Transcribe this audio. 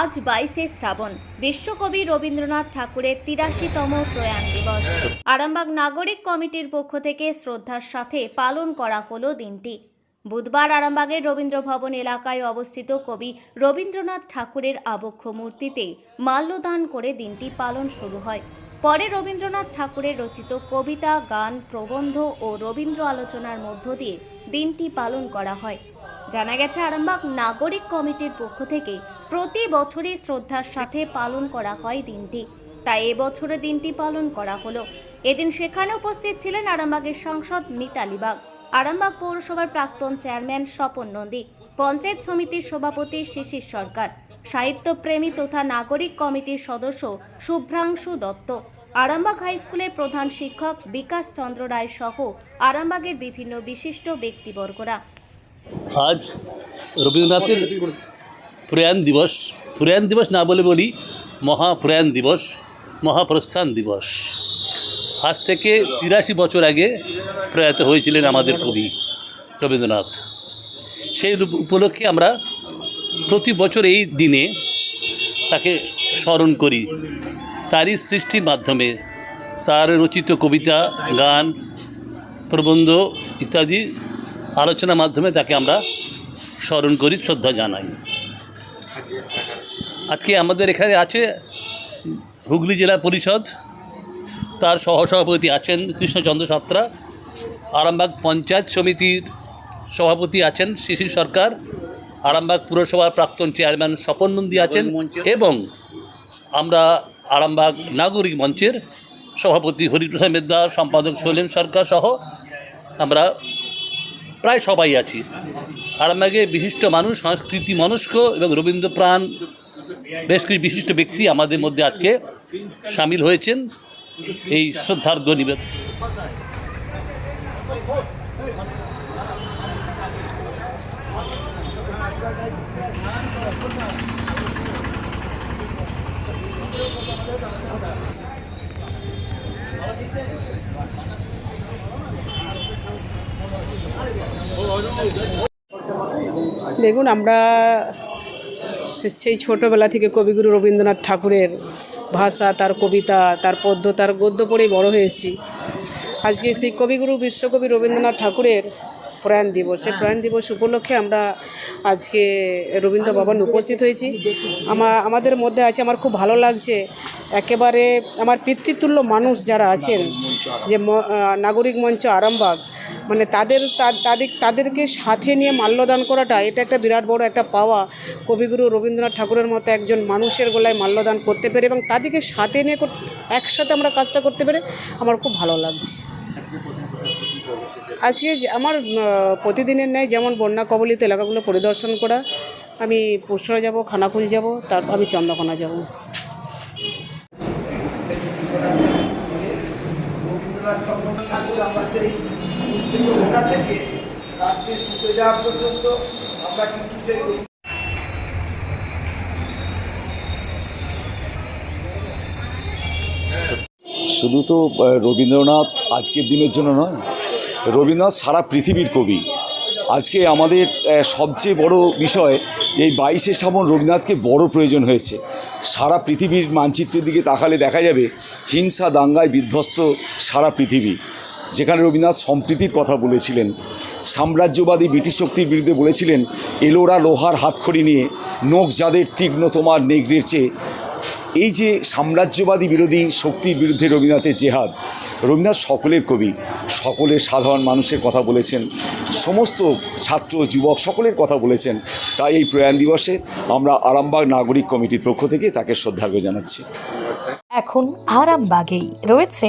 আজ বাইশে শ্রাবণ, বিশ্বকবি রবীন্দ্রনাথ ঠাকুরের তিরাশিতম প্রয়াণ দিবস। আরামবাগ নাগরিক কমিটির পক্ষ থেকে শ্রদ্ধার সাথে পালন করা হলো দিনটি। বুধবার আরামবাগের রবীন্দ্র ভবন এলাকায় অবস্থিত কবি রবীন্দ্রনাথ ঠাকুরের আবক্ষ মূর্তিতে মাল্যদান করে দিনটি পালন শুরু হয়। পরে রবীন্দ্রনাথ ঠাকুরের রচিত কবিতা, গান, প্রবন্ধ ও রবীন্দ্র আলোচনার মধ্য দিয়ে দিনটি পালন করা হয়। জানা গেছে, আরামবাগ নাগরিক কমিটির পক্ষ থেকে প্রতি বছরই শ্রদ্ধার সাথে পালন করা হয় দিনটি। তাই এবছরে দিনটি পালন করা হলো। এদিন সেখানে উপস্থিত ছিলেন আরামবাগের সাংসদ মিতালি বাগ আরামবাগ পৌরসভার প্রাক্তন চেয়ারম্যান স্বপন নন্দী, পঞ্চায়েত সমিতির সভাপতি শিশির সরকার, সাহিত্যপ্রেমী তথা নাগরিক কমিটির সদস্য শুভ্রাংশু দত্ত, আরামবাগ হাই স্কুলের প্রধান শিক্ষক বিকাশ চন্দ্র রায় সহ আরামবাগের বিভিন্ন বিশিষ্ট ব্যক্তিবর্গরা। আজ রবীন্দ্রনাথের প্রয়াণ দিবস প্রয়াণ দিবস না বলে বলি, মহাপ্রয়াণ দিবস, মহাপ্রস্থান দিবস। আজ থেকে তিরাশি বছর আগে প্রয়াত হয়েছিলেন আমাদের কবি রবীন্দ্রনাথ। সেই উপলক্ষে আমরা প্রতি বছর এই দিনে তাকে স্মরণ করি। তারই সৃষ্টির মাধ্যমে তার রচিত কবিতা, গান, প্রবন্ধ ইত্যাদি আলোচনার মাধ্যমে তাকে আমরা স্মরণ করি, শ্রদ্ধা জানাই। আজকে আমাদের এখানে আছে হুগলি জেলা পরিষদ তার সহসভাপতি আছেন কৃষ্ণচন্দ্র সাত্রা আরামবাগ পঞ্চায়েত সমিতির সভাপতি আছেন শিশির সরকার আরামবাগ পুরসভার প্রাক্তন চেয়ারম্যান স্বপন নন্দী আছেন এবং আমরা আরামবাগ নাগরিক মঞ্চের সভাপতি হরিপ্রসাদ মেদ্দা সম্পাদক শৈলেন সরকার সহ আমরা প্রায় সবাই আছি। আরামবাগে বিশিষ্ট মানুষ সংস্কৃতি মনস্ক এবং রবীন্দ্রপ্রাণ বেশ কিছু বিশিষ্ট ব্যক্তি আমাদের মধ্যে আজকে সামিল হয়েছেন এই শ্রদ্ধার্ঘ্য নিবেদন। দেখুন আমরা সেই ছোটোবেলা থেকে কবিগুরু রবীন্দ্রনাথ ঠাকুরের ভাষা, তার কবিতা, তার পদ্য, তার গদ্য পড়েই বড় হয়েছি। আজকে সেই কবিগুরু, বিশ্বকবি রবীন্দ্রনাথ ঠাকুরের প্রয়াণ দিবস। সেই প্রয়াণ দিবস উপলক্ষে আমরা আজকে রবীন্দ্র ভবন উপস্থিত হয়েছি। আমা, আমাদের মধ্যে আছে, আমার খুব ভালো লাগছে, একেবারে আমার পিতৃতুল্য মানুষ যারা আছেন, যে নাগরিক মঞ্চ আরামবাগ মানে তাদের তাদের, তাদেরকে সাথে নিয়ে মাল্যদান করাটা, এটা একটা বিরাট বড় একটা পাওয়া। কবিগুরু রবীন্দ্রনাথ ঠাকুরের মতো একজন মানুষের গলায় মাল্যদান করতে পেরে এবং তাদেরকে সাথে নিয়ে একসাথে আমরা কাজটা করতে পেরে আমার খুব ভালো লাগছে। আজকে আমার প্রতিদিনের ন্যায় যেমন বন্যা কবলিত এলাকাগুলো পরিদর্শন করা, আমি পুরসরা যাব, খানাকুল যাব তারপর আমি চন্দ্রকোনা যাব। শুধু তো রবীন্দ্রনাথ আজকের দিনের জন্য নয় রবীন্দ্রনাথ সারা পৃথিবীর কবি। আজকে আমাদের সবচেয়ে বড় বিষয়, এই বাইশে শ্রাবণ রবীন্দ্রনাথকে বড় প্রয়োজন হয়েছে। সারা পৃথিবীর মানচিত্রের দিকে তাকালে দেখা যাবে, হিংসা দাঙ্গায় বিধ্বস্ত সারা পৃথিবী। যেখানে রবীন্দ্রনাথ সম্প্রীতির কথা বলেছিলেন, সাম্রাজ্যবাদী ব্রিটিশ শক্তির বিরুদ্ধে বলেছিলেন, এলোরা লোহার হাতখড়ি নিয়ে নোখ যাদের তীক্ষ্ণ তোমার নেগ্রের চেয়ে এই যে সাম্রাজ্যবাদী বিরোধী শক্তির বিরুদ্ধে রবীন্দ্রনাথের জেহাদ, রবীন্দ্রনাথ সকলের কবি, সকলের সাধারণ মানুষের কথা বলেছেন, সমস্ত ছাত্র, যুবক সকলের কথা বলেছেন। তাই এই প্রয়াণ দিবসে আমরা আরামবাগ নাগরিক কমিটির পক্ষ থেকে তাকে শ্রদ্ধার্ঘ্য জানাচ্ছি। এখন আরামবাগেই রয়েছে